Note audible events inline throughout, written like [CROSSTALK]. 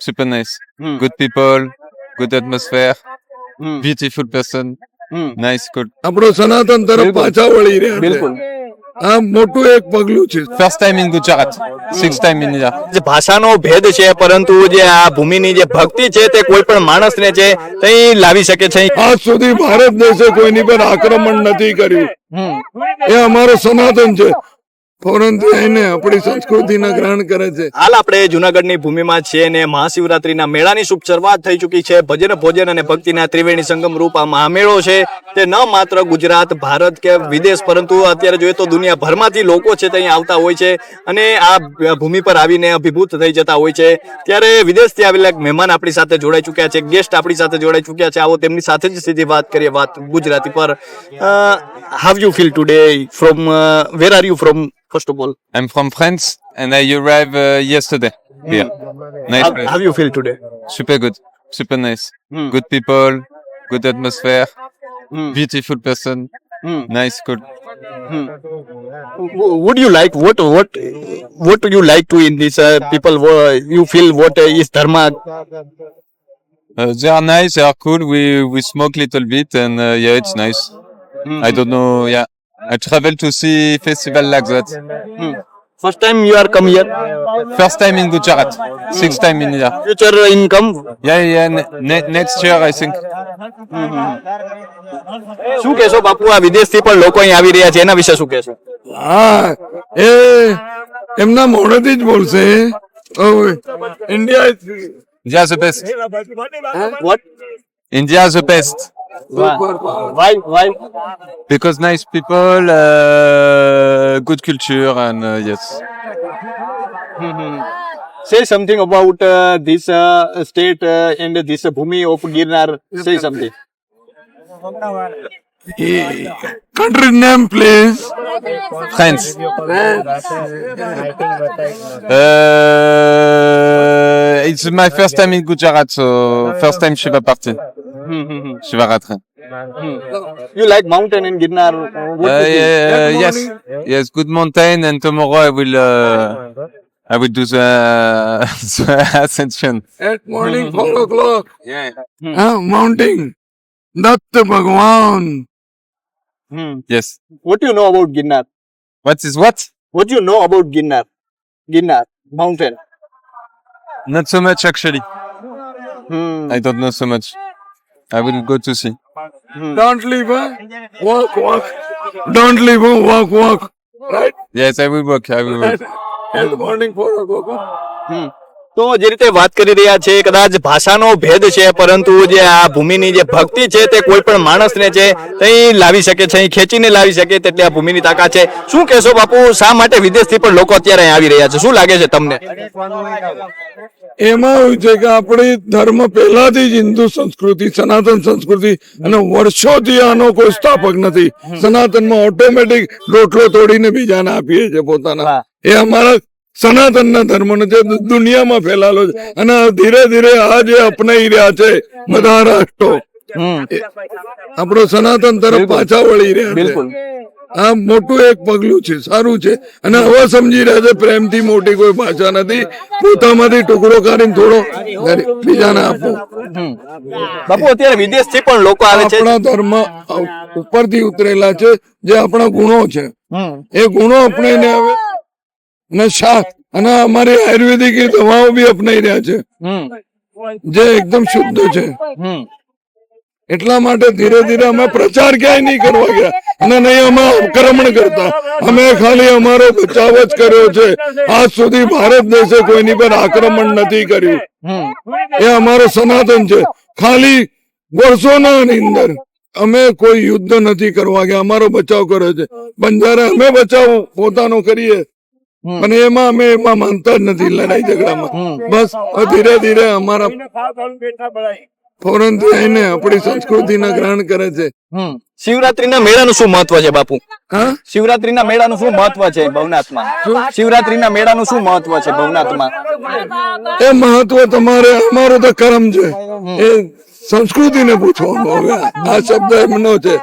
super nice. Mm. Good people, good atmosphere, mm. beautiful person, mm. nice, good. આપણો સનાતન તરફ પાછા વળી રહ્યા બિલકુલ આ મોટું એક પગલું છે First time in Gujarat, sixth time in India. જે ભાષાનો ભેદ છે પરંતુ જે આ ભૂમિની જે ભક્તિ છે તે કોઈ પણ માણસને છે તે લાવી શકે છે આજ સુધી ભારત દેશે કોઈની પર આક્રમણ નથી કર્યું એ અમારો સનાતન છે પરંતુ એને આપણી સંસ્કૃતિના ગ્રહણ કરે છે. હાલ આપણે જુનાગઢની ભૂમિમાં છીએ અને મહાશિવરાત્રીના મેળાની શુભ શરૂઆત થઈ ચૂકી છે. ભજન, ભોજન અને ભક્તિના ત્રિવેણી સંગમ રૂપ આ મહામેળો છે. તે ન માત્ર ગુજરાત, ભારત કે વિદેશ, પરંતુ અત્યારે જોઈએ તો દુનિયાભરમાંથી લોકો છે તે અહીં આવતા હોય છે અને આ ભૂમિ પર આવીને અભિભૂત થઈ જતા હોય છે. ત્યારે વિદેશથી આવેલા એક મહેમાન આપણી સાથે જોડાઈ ચૂક્યા છે. ગેસ્ટ આપણી સાથે જોડાઈ ચૂક્યા છે. આવો તેમની સાથે જ સીધી વાત કરીએ વાત ગુજરાતી પર. how you feel today? From uh, where are you from? First of all, I'm from France and I arrived uh, yesterday. Hmm. Yeah, nice how, do how you feel today? Super good, super nice. Mm. Good people, good atmosphere, mm. beautiful person, mm. nice, good. Hmm. Would you like what what what do you like to in this uh, people? you feel what is dharma? Uh, they are nice, they are cool. We we smoke little bit and uh, yeah, it's nice. I don't know. Yeah, I travel to see festival like that. first time you are come here First time in Gujarat, sixth time in India. future income Yeah, yeah. Ne- ne- next year, I think. શું કહેશો બાપુ આ વિદેશથી પણ લોકો અહીં આવી રહ્યા છે એના વિશે શું કહેશો હા એ એમના મોઢેથી જ બોલશે India India the best. what India the best why why because nice people, uh, good culture, and uh, yes. [LAUGHS] say something about uh, this uh, state uh, and this uh, bhumi of girnar. Say something. Country name please. France. Uh, it's my first time in Gujarat, so first time Shiva Bhakti. Shiva Rathra. You like mountain in Girnar? Uh, yeah, yes, yes, good mountain. And tomorrow I will, uh, I will do the, [LAUGHS] the ascension. At morning four o'clock. Yeah. Hmm. Oh, uh, mounting. the Bhagwan. Hmm. Yes. What do you know about Ginnar? What is what? What do you know about Ginnar? Ginnar mountain. Not so much actually hmm. I don't know so much. I will go to see. don't leave huh? walk walk don't leave huh? walk walk right Yes, I will work. I will work. at morning four o'clock huh? Hmm. તો જે રીતે વાત કરી રહ્યા છે કદાચ ભાષાનો ભેદ છે પરંતુ જે આ ભૂમિની જે ભક્તિ છે તે કોઈ પણ માણસને છે તે અહીં લાવી શકે છે અહીં ખેંચીને લાવી શકે તેટલી આ ભૂમિની તાકાત છે. શું કહેશો બાપુ શા માટે વિદેશથી પણ લોકો અત્યારે અહીં આવી રહ્યા છે? શું લાગે છે તમને? એમાં એવું છે કે આપણી ધર્મ પહેલાથી જ હિન્દુ સંસ્કૃતિ સનાતન સંસ્કૃતિ અને વર્ષોથી આનો કોઈ સ્થાપક નથી. સનાતનમાં ઓટોમેટિક રોટલો તોડીને બીજાને આપીએ છે પોતાના. એ અમારા સનાતનના ધર્મનો છે દુનિયામાં ફેલાયેલો છે. અને ધીરે ધીરે આ જે અપનાઈ રહ્યા છે બધા રાષ્ટ્રો. આપણો સનાતન તરફ પાછા વળી રહ્યા છે. આ મોટું એક પગલું છે સારું છે. અને હવે સમજી રહ્યા છે પ્રેમથી મોટી કોઈ ભાષા નથી. પોતામાંથી ટુકડો કાઢીને થોડો બીજાને આપો. બાપુ અત્યારે વિદેશથી પણ લોકો આવે છે. આપણા ધર્મ ઉપરથી ઉતરેલા છે જે આપણા ગુણો છે. એ ગુણો અપનાઈને આવે. અને શાક અને અમારી આયુર્વેદિક દવાઓ બી અપનાવી રહ્યા છે. જે એકદમ શુદ્ધ છે. એટલા માટે ધીરે ધીરે અમે પ્રચાર ક્યાંય નહીં કરવા ગયા. અને નહીં અમે આક્રમણ કરતા. અમે ખાલી અમારો બચાવ જ કર્યો છે. આજ સુધી ભારત દેશે કોઈની પર આક્રમણ નથી કર્યું. એ અમારો સનાતન છે. ખાલી વર્ષોના અંદર અમે કોઈ યુદ્ધ નથી કરવા ગયા. અમારો બચાવ કર્યો છે. બંજારે અમે બચાવ પોતાનો કરીએ. અને એમાં અમે એમાં માનતા જ નથી લડાઈ ઝઘડામાં. બસ ધીરે ધીરે અમારા ફોરન થઈને આપણી સંસ્કૃતિના ગ્રહણ કરે છે. હમ. શિવરાત્રીના મેળાનું શું મહત્વ છે બાપુ? હા? શિવરાત્રીના મેળાનું શું મહત્વ છે ભવનાથમાં? શિવરાત્રીના મેળાનું શું મહત્વ છે ભવનાથમાં? એ મહત્વ તમારે અમારો તો કર્મ છે. એ સંસ્કૃતિને પૂછવાનું હવે આ શબ્દ એમનો છે.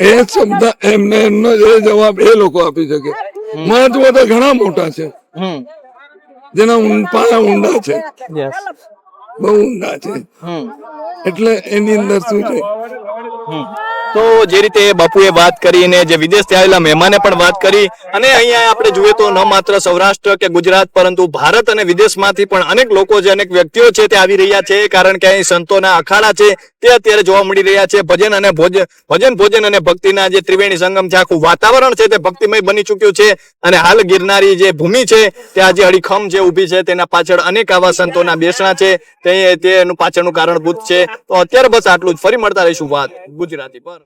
એ શબ્દ એમને એમનો એ જવાબ એ લોકો આપી શકે. મહત્વ તો ઘણા મોટા છે. હમ. જેના પાયા ઊંડા છે. બહુ ઊંડા છે. એટલે એની અંદર શું છે? તો જે રીતે બાપુએ વાત કરી અને જે વિદેશથી આવેલા મહેમાને પણ વાત કરી, અને અહીંયા આપણે જોઈએ તો ન માત્ર સૌરાષ્ટ્ર કે ગુજરાત, પરંતુ ભારત અને વિદેશમાંથી પણ અનેક લોકો જે અનેક વ્યક્તિઓ છે તે આવી રહ્યા છે, કારણ કે અહીં સંતોના અખાડા છે, તે અત્યારે જોવા મળી રહ્યા છે. ભજન અને ભોજન ભજન, ભોજન અને ભક્તિના જે ત્રિવેણી સંગમ છે, આખું વાતાવરણ છે તે ભક્તિમય બની ચૂક્યું છે, અને હાલ ગિરનારી જે ભૂમિ છે, તે આજે અડીખમ જે ઊભી છે, તેના પાછળ અનેક આવા સંતોના બેસણા છે તેનું પાછળનું કારણભૂત છે. તો અત્યારે બસ આટલું જ. ફરી મળતા રહીશું વાત ગુજરાતી પર.